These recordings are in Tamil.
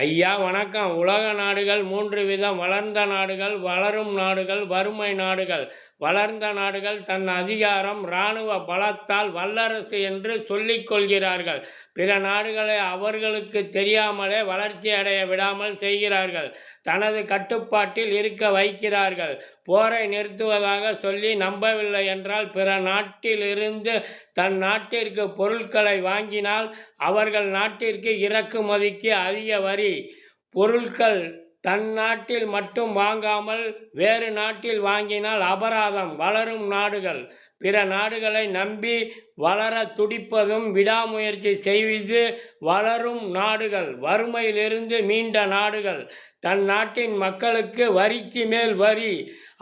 ஐயா வணக்கம். உலக நாடுகள் மூன்று விதம். வளர்ந்த நாடுகள் வளரும் நாடுகள் வறுமை நாடுகள். வளர்ந்த நாடுகள் தன் அதிகாரம் இராணுவ பலத்தால் வல்லரசு என்று சொல்லிக்கொள்கிறார்கள் பிற நாடுகளை அவர்களுக்கு தெரியாமலே வளர்ச்சி அடைய விடாமல் செய்கிறார்கள். தனது கட்டுப்பாட்டில் இருக்க வைக்கிறார்கள். போரை நிறுத்துவதாக சொல்லி நம்பவில்லை என்றால் பிற நாட்டிலிருந்து தன் நாட்டிற்கு பொருட்களை வாங்கினால் அவர்கள் நாட்டிற்கு இறக்குமதிக்கு அதிக வரி. பொருட்கள் தன் நாட்டில் மட்டும் வாங்காமல் வேறு நாட்டில் வாங்கினால் அபராதம். வளரும் நாடுகள் பிற நாடுகளை நம்பி வளர துடிப்பதும் விடாமுயற்சி செய்து வளரும் நாடுகள். வறுமையிலிருந்து மீண்ட நாடுகள். தன் நாட்டின் மக்களுக்கு வரிக்கு மேல் வரி.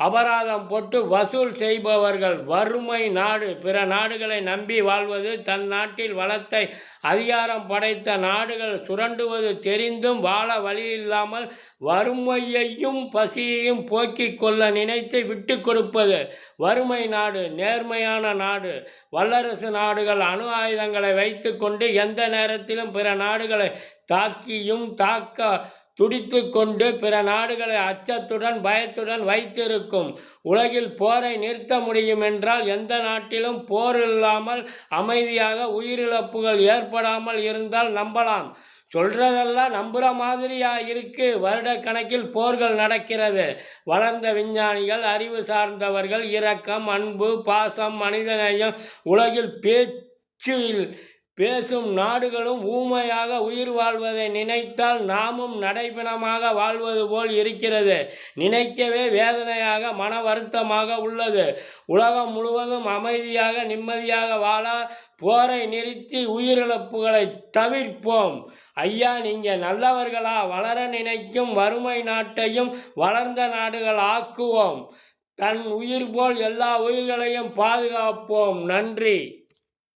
அபராதம் போட்டு வசூல் செய்பவர்கள். வறுமை நாடு. பிற நாடுகளை நம்பி வாழ்வது தன் நாட்டில் வளத்தை அதிகாரம் படைத்த நாடுகள். சுரண்டுவது தெரிந்தும் வாழ வழியில்லாமல் வறுமையையும் பசியையும் போக்கிக் கொள்ள நினைத்து விட்டு கொடுப்பது. வறுமை நாடு. நேர்மையான நாடு. வல்லரசு நாடுகள் அணு ஆயுதங்களை வைத்துக்கொண்டு எந்த நேரத்திலும் பிற நாடுகளை தாக்கியும் தாக்க துடித்து கொண்டு பிற நாடுகளை அச்சத்துடன் பயத்துடன் வைத்திருக்கும். உலகில் போரை நிறுத்த முடியும் என்றால் எந்த நாட்டிலும் போர் இல்லாமல் அமைதியாக உயிரிழப்புகள் ஏற்படாமல் இருந்தால் நம்பலாம். சொல்றதெல்லாம் நம்புகிற மாதிரியா இருக்கு. வருடக்கணக்கில் போர்கள் நடக்கிறது. வளர்ந்த விஞ்ஞானிகள் அறிவு சார்ந்தவர்கள் இரக்கம் அன்பு பாசம் மனிதநேயம் உலகில் பேச்சில் பேசும் நாடுகளும் ஊமையாக உயிர் வாழ்வதை நினைத்தால் நாமும் நடைபிணமாக வாழ்வது போல் இருக்கிறது. நினைக்கவே வேதனையாக மன வருத்தமாக உள்ளது. உலகம் முழுவதும் அமைதியாக நிம்மதியாக வாழ போரை நிறுத்தி உயிரிழப்புகளை தவிர்ப்போம். ஐயா நீங்கள் நல்லவர்களா? வளர நினைக்கும் வறுமை நாட்டையும் வளர்ந்த நாடுகள் ஆக்குவோம். தன் உயிர் போல் எல்லா உயிர்களையும் பாதுகாப்போம். நன்றி.